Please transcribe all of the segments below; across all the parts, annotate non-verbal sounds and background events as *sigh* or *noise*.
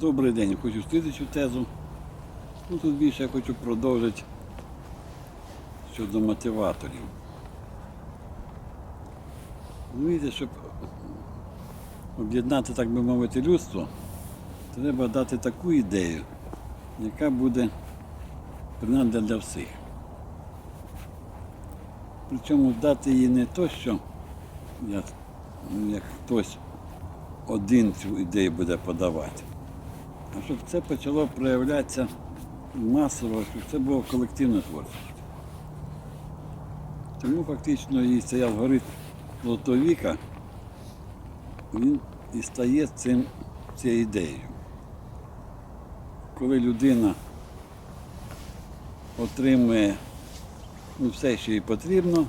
Добрий день, хочу слідчу тезу. Ну, тут більше я хочу продовжити щодо мотиваторів. Розумієте, щоб об'єднати, так би мовити, людство, треба дати таку ідею, яка буде принадна для всіх. Причому дати їй не то, що як, ну, як хтось один цю ідею буде подавати, щоб це почало проявлятися масово, щоб це було колективна творчість. Тому фактично і цей алгоритм Золотого віка, він і стає цим, цією ідеєю. Коли людина отримує ну, все, що їй потрібно,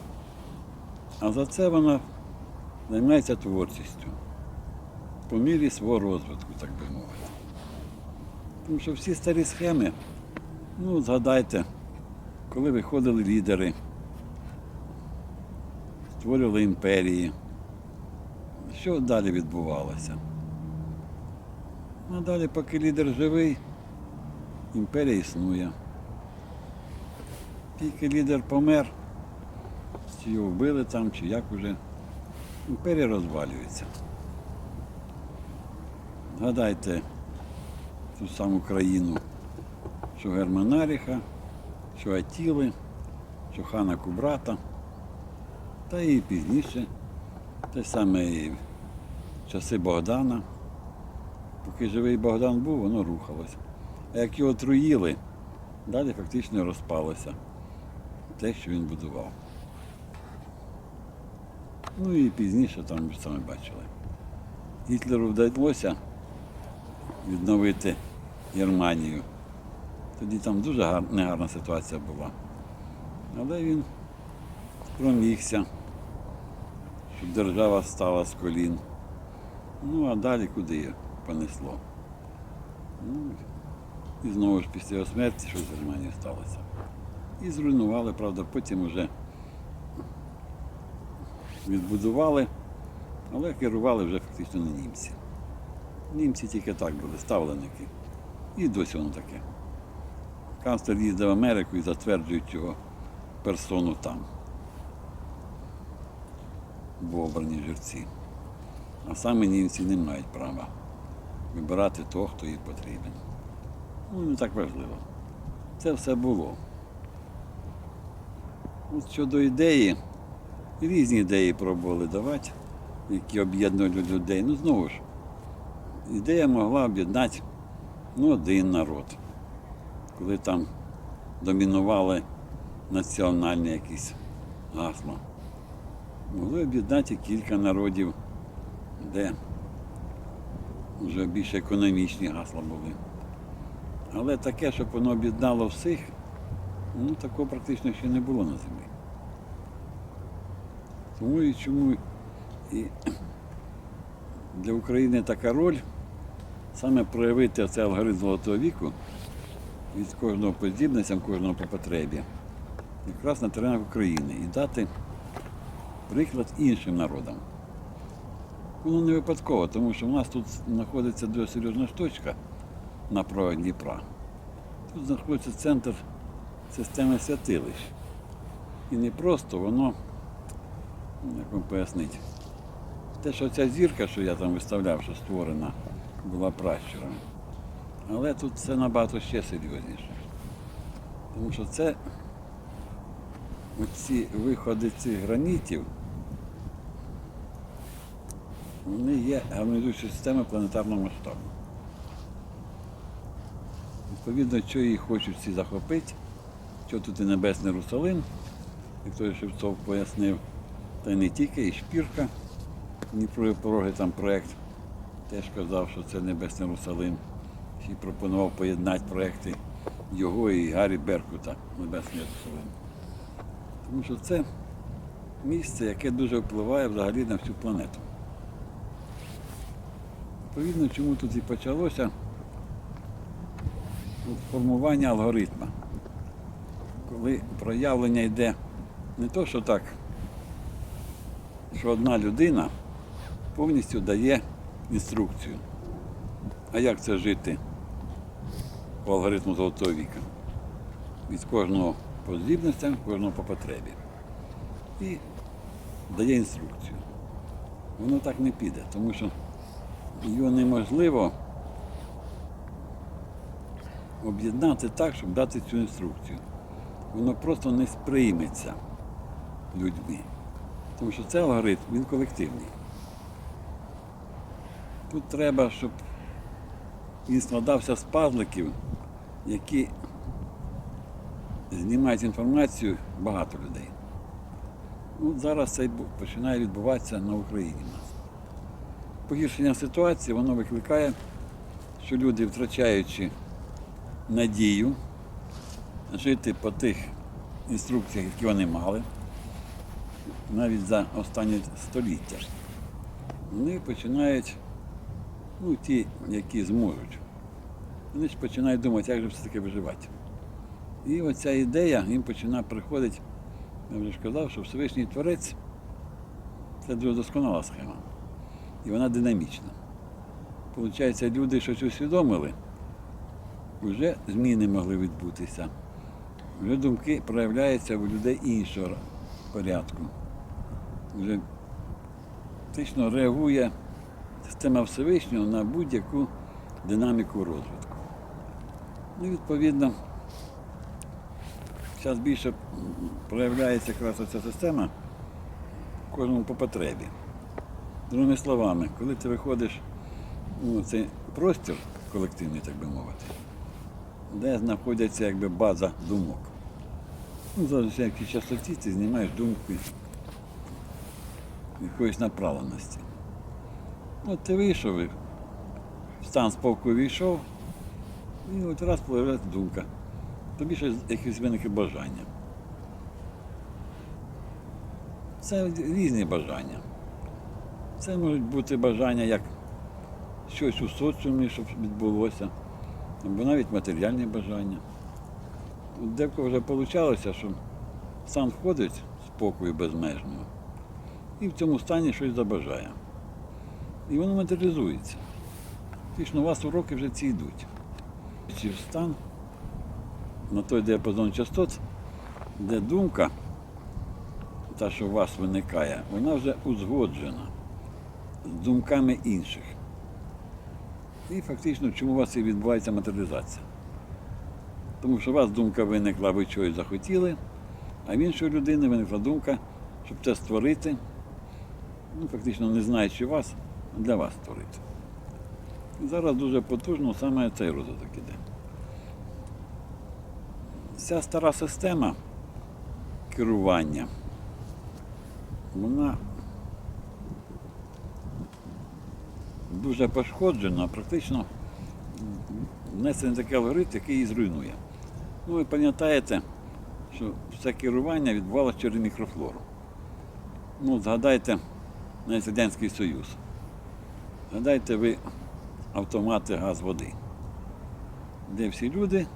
а за це вона займається творчістю по мірі свого розвитку, так би мовити. Тому що всі старі схеми, ну, згадайте, коли виходили лідери, створювали імперії, що далі відбувалося? А далі, поки лідер живий, імперія існує. Тільки лідер помер, чи його вбили там, чи як уже, імперія розвалюється. Згадайте ту саму країну, що Германаріха, що Атіли, що хана Кубрата, та і пізніше, те саме і часи Богдана. Поки живий Богдан був, воно рухалося. А як його труїли, далі фактично розпалося те, що він будував. Ну і пізніше там ви самі бачили. Гітлеру вдалося відновити Германію. Тоді там дуже гар... негарна ситуація була. Але він промігся, щоб держава стала з колін. Ну а далі куди понесло. Ну, і знову ж після його смерті щось з Германією сталося. І зруйнували, правда, потім вже відбудували, але керували вже фактично не німці. Німці тільки так були, ставленики. І досі воно таке. Канцлер їздив в Америку і затверджують його персону там. В обрані жерці. А саме німці не мають права вибирати того, хто їй потрібен. Ну, не так важливо. Це все було. От щодо ідеї, різні ідеї пробували давати, які об'єднують людей. Ну, знову ж, ідея могла об'єднати ну, один народ, коли там домінували національні якісь гасла. Могли об'єднати кілька народів, де вже більш економічні гасла були. Але таке, щоб воно об'єднало всіх, ну такого практично ще не було на землі. Тому і чому і *clears throat* для України така роль саме проявити цей алгоритм золотого віку від кожного по здібностям, кожного по потребі, якраз на теренах України і дати приклад іншим народам. Воно не випадково, тому що в нас тут знаходиться дуже серйозна точка на провах Дніпра. Тут знаходиться центр системи святилищ. І не просто воно, як вам пояснити, те, що ця зірка, що я там виставляв, що створена, була пращуром. Але тут це набагато ще серйозніше. Тому що це оці виходи цих гранітів, вони є гармонізуючою системою планетарного масштабу. Відповідно, що її хочуть всі захопити, що тут і Небесний Русалин, як той Шевцов пояснив, та не тільки, і Шпірка, Дніпрові пороги там проєкт теж казав, що це Небесний Русалин. І пропонував поєднати проєкти його і Гаррі Беркута Небесний Русалин. Тому що це місце, яке дуже впливає взагалі на всю планету. Відповідно, чому тут і почалося формування алгоритму. Коли проявлення йде не то, що так, що одна людина повністю дає інструкцію. А як це жити по алгоритму золотого віка? Від кожного по здібностям, кожного по потребі. І дає інструкцію. Воно так не піде, тому що його неможливо об'єднати так, щоб дати цю інструкцію. Воно просто не сприйметься людьми. Тому що цей алгоритм, він колективний. Тут треба, щоб він складався з пазликів, які знімають інформацію багато людей. Ну, зараз це починає відбуватися на Україні. Погіршення ситуації воно викликає, що люди, втрачаючи надію жити по тих інструкціях, які вони мали, навіть за останні століття, вони починають, ну, ті, які зможуть, вони ж починають думати, як же все-таки виживати. І оця ідея їм починає приходити, я вже ж казав, що Всевишній Творець це дуже досконала схема. І вона динамічна. Получається, люди щось усвідомили, вже зміни могли відбутися. Вже думки проявляються у людей іншого порядку. Вже фактично реагує система Всевишнього на будь-яку динаміку розвитку. Ну, відповідно, зараз більше проявляється якраз ця система кожному по потребі. Другими словами, коли ти виходиш у цей простір колективний, так би мовити, де знаходиться якби база думок. Ну, зараз якій частоті ти знімаєш думки якоїсь направленості. От ти вийшов, стан спокою війшов, і от раз появляється думка. Тобі щось якесь виникло бажання. Це різні бажання. Це можуть бути бажання як щось у соціумі, щоб відбулося, або навіть матеріальні бажання. Декого вже вийшло, що стан входить спокою безмежного і в цьому стані щось забажає. І воно матеріалізується. Фактично, у вас уроки вже ці йдуть. Чи стан на той діапазон частот, де думка, та, що у вас виникає, вона вже узгоджена з думками інших. І фактично, чому у вас і відбувається матеріалізація? Тому що у вас думка виникла, ви чогось захотіли, а в іншої людини виникла думка, щоб це створити, ну, фактично не знаючи вас, для вас створити. Зараз дуже потужно саме цей розвиток іде. Ця стара система керування, вона дуже пошкоджена, практично внесений такий алгоритм, який її зруйнує. Ну, ви пам'ятаєте, що все керування відбувалося через мікрофлору. Ну, згадайте навіть Радянський Союз. Згадайте ви автомати газ води, де всі люди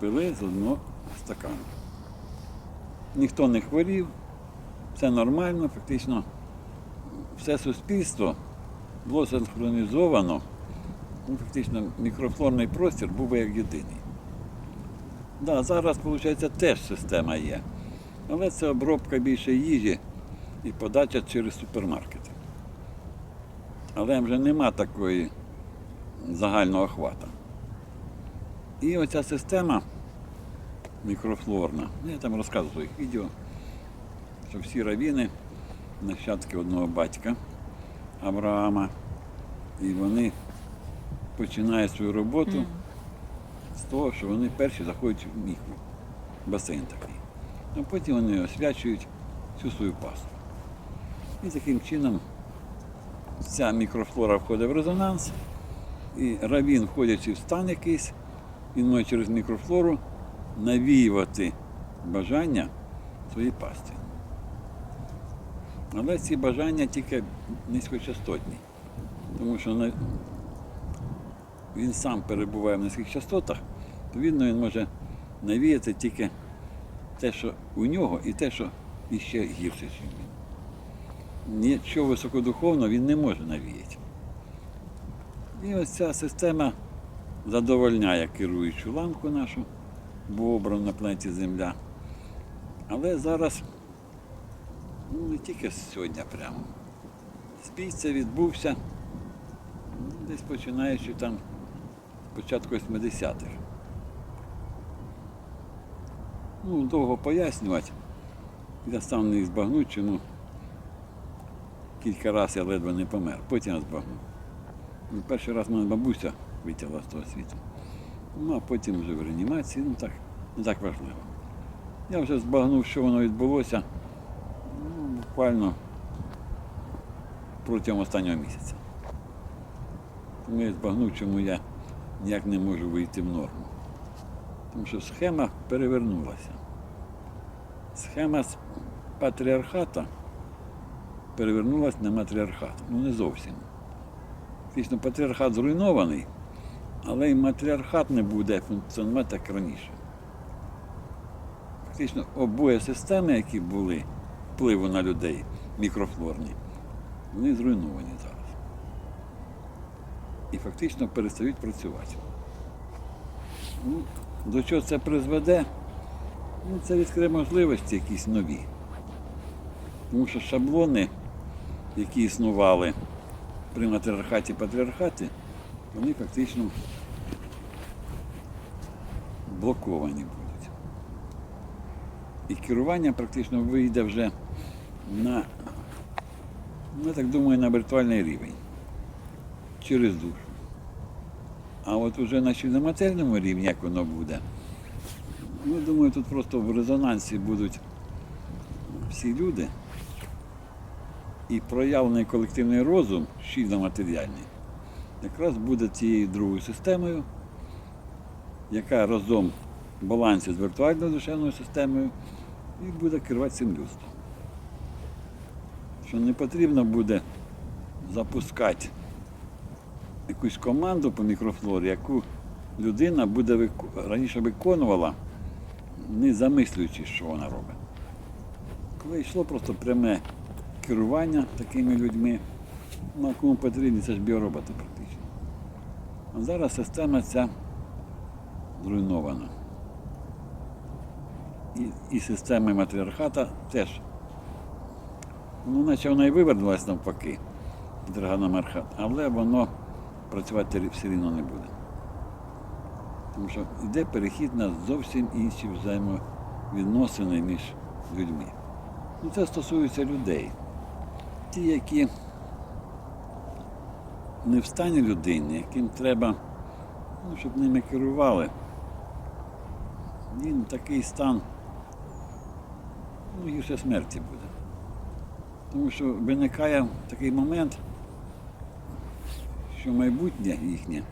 пили з одного стакану. Ніхто не хворів, все нормально, фактично все суспільство було синхронізовано, ну, фактично мікрофлорний простір був би як єдиний. Да, зараз, виходить, теж система є. Але це обробка більше їжі і подача через супермаркети. Але вже нема такої загального охвата. І оця система мікрофлорна, ну, я там розказував в своїх відео, що всі равіни нащадки одного батька Авраама, і вони починають свою роботу з того, що вони перші заходять в міхву, басейн такий. А потім вони освячують всю свою пасту. І таким чином ця мікрофлора входить в резонанс, і равін, входячи в стан якийсь, він може через мікрофлору навіювати бажання своїй пасті. Але ці бажання тільки низькочастотні, тому що він сам перебуває в низьких частотах, відповідно він може навіяти тільки те, що у нього, і те, що іще гірше, ніж він. Нічого високодуховного він не може навіяти. І ось ця система задовольняє керуючу ламку нашу, бо обрана на планеті Земля. Але зараз, ну не тільки сьогодні прямо. Збій це відбувся ну, десь починаючи там початку 80-х. Ну, довго пояснювати. Я сам не збагну, чому кілька разів я ледве не помер, потім я збагнув. Ну, Перший раз мене бабуся витягла з того світу. Ну, а потім вже в реанімації, ну так, не так важливо. Я вже збагнув, що воно відбулося ну, буквально протягом останнього місяця. Тому я збагнув, чому я ніяк не можу вийти в норму. Тому що схема перевернулася. Схема з патріархата перевернулася на матріархат. Ну не зовсім. Фактично патріархат зруйнований, але й матріархат не буде функціонувати як раніше. Фактично обоє системи, які були впливу на людей мікрофлорні, вони зруйновані зараз. І фактично перестають працювати. Ну, до чого це призведе? Ну, це відкриє можливості якісь нові. Тому що шаблони, які існували при матріархаті патріархаті, вони фактично блоковані будуть. І керування практично вийде вже на, я так думаю, на віртуальний рівень через душу. А от уже на матеріальному рівні, як воно буде, ну, думаю, тут просто в резонансі будуть всі люди. І проявлений колективний розум, щільно-матеріальний, якраз буде тією другою системою, яка разом в балансі з віртуальною душевною системою і буде керувати цим людством. Що не потрібно буде запускати якусь команду по мікрофлорі, яку людина буде вику- раніше виконувала, не замислюючи, що вона робить. Коли йшло просто пряме керування такими людьми, ну кому потрібні, це ж біороботи практично. А зараз система ця зруйнована. І, і система матріархата теж. Ну, наче вона і вивернулася навпаки, Драгономархат, але воно працювати все рівно не буде. Тому що йде перехід на зовсім інші взаємовідносини між людьми. Ну, це стосується людей. Ті, які не в стані людини, яким треба, ну, щоб ними керували. Він такий стан, ну, гірше смерті буде. Тому що виникає такий момент, що майбутнє їхнє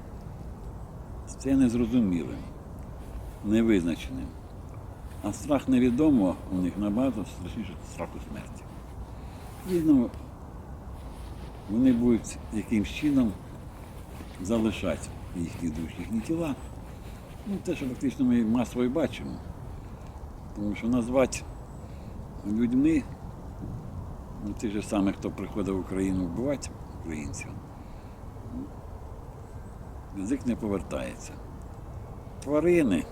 це незрозумілим, невизначеним. А страх невідомого у них набагато страшніше страху смерті. І ну, вони будуть якимсь чином залишати їхні душі, їхні тіла. Ну, те, що фактично ми масово і бачимо. Тому що назвати людьми, ну, тих же самих, хто приходив в Україну вбивати українців, ну, язик не повертається. Тварини.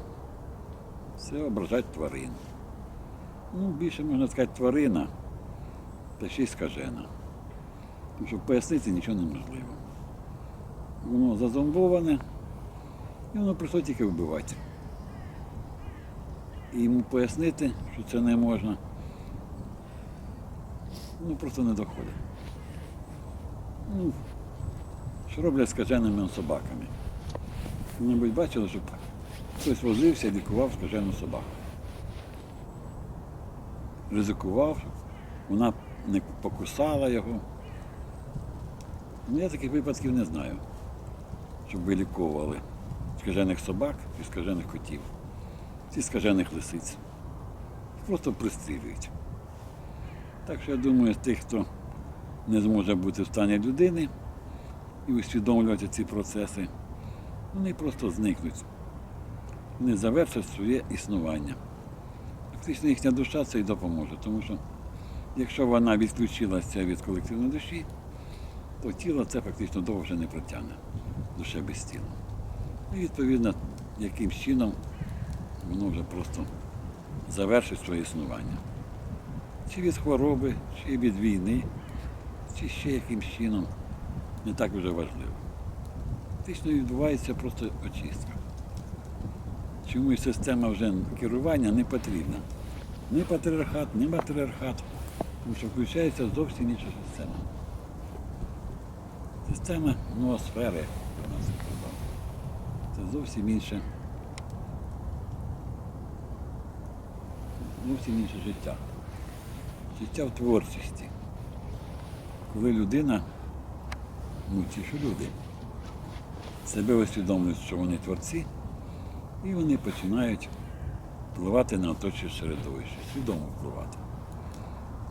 Це ображать тварин. Ну, більше можна сказати тварина, та ще й скажена. Тому що пояснити нічого неможливо. Воно зазомбоване, і воно прийшло тільки вбивати. І йому пояснити, що це не можна, ну просто не доходить. Ну, що роблять скаженими собаками. Ви-небудь бачили, щоб хтось возився, і лікував скажену собаку. Ризикував, вона не покусала його. Ну, я таких випадків не знаю, щоб виліковували скажених собак і скажених котів, і скажених лисиць. Просто пристрілюють. Так що я думаю, тих, хто не зможе бути в стані людини і усвідомлювати ці процеси, вони просто зникнуть. Вони завершать своє існування. Фактично їхня душа це і допоможе, тому що якщо вона відключилася від колективної душі, то тіло це фактично довго вже не протягне. душе без тіла. І відповідно, яким чином воно вже просто завершить своє існування. Чи від хвороби, чи від війни, чи ще якимсь чином не так вже важливо. Фактично відбувається просто очистка. Чому і система вже керування не потрібна. Ні патріархат, ні матріархат, тому що включається зовсім інша система. Система ноосфери, як у нас. Це зовсім інше. Зовсім інше життя. Життя в творчості. Коли людина, ну ті що люди, себе усвідомлюють, що вони творці, і вони починають впливати на оточуюче середовище, свідомо впливати.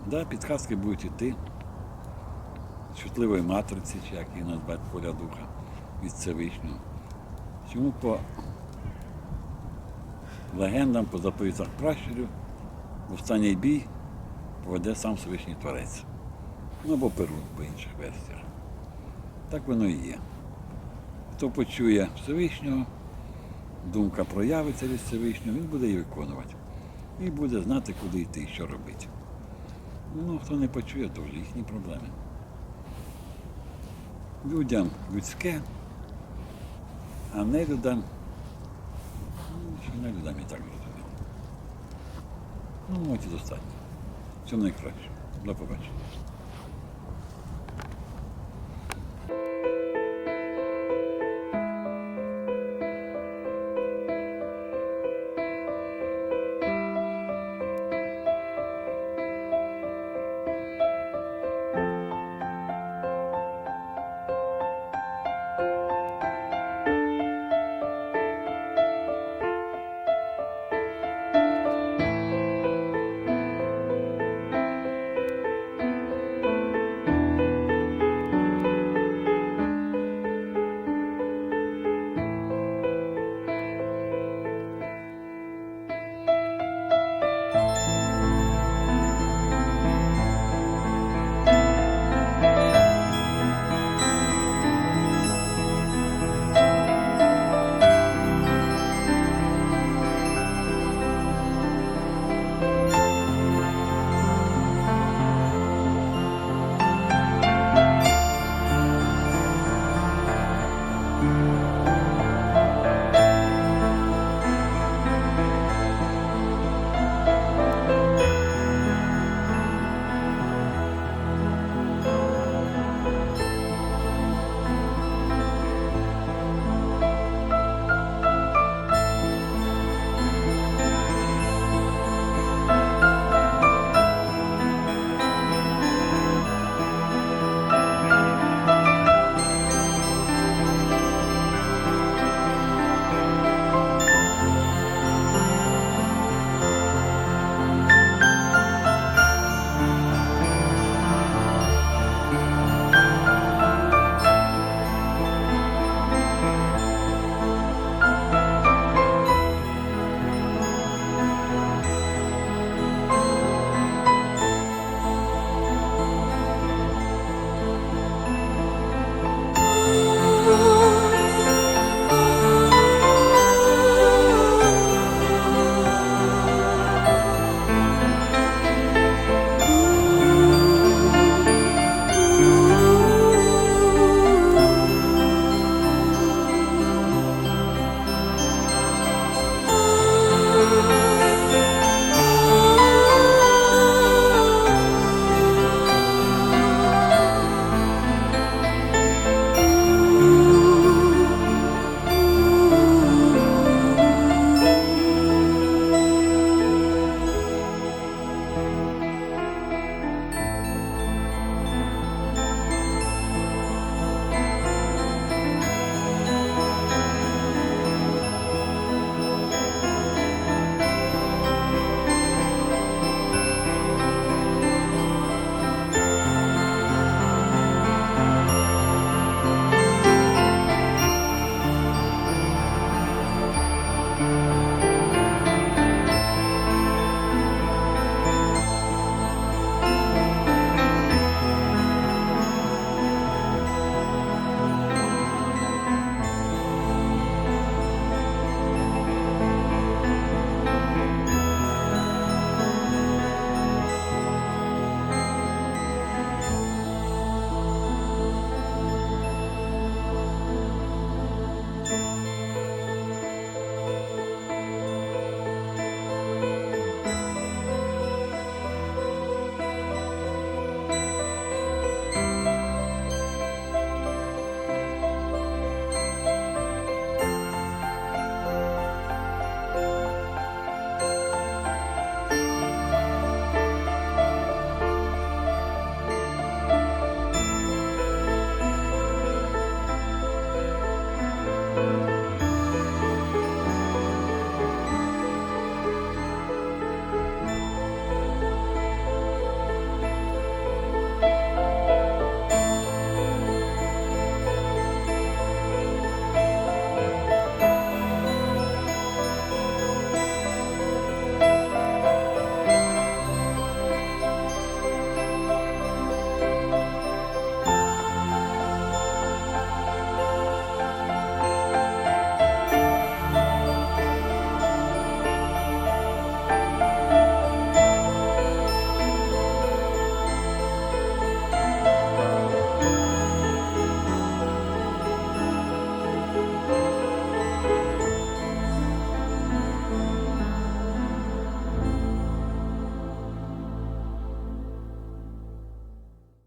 Да, підказки будуть йти чутливої матриці, чи як її назвати поля духа від Всевишнього. Чому по легендам, по заповідях пращурів, в останній бій поведе сам Всевишній Творець. Ну або Перун по інших версіях. Так воно і є. Хто почує Всевишнього, думка проявиться від Всевишнього, він буде її виконувати. І буде знати, куди йти і що робити. Ну, хто не почує, то вже їхні проблеми. Людям людське, а не людям, що не людям і так зрозуміло. Ну, от і достатньо. Всього найкраще. До побачення.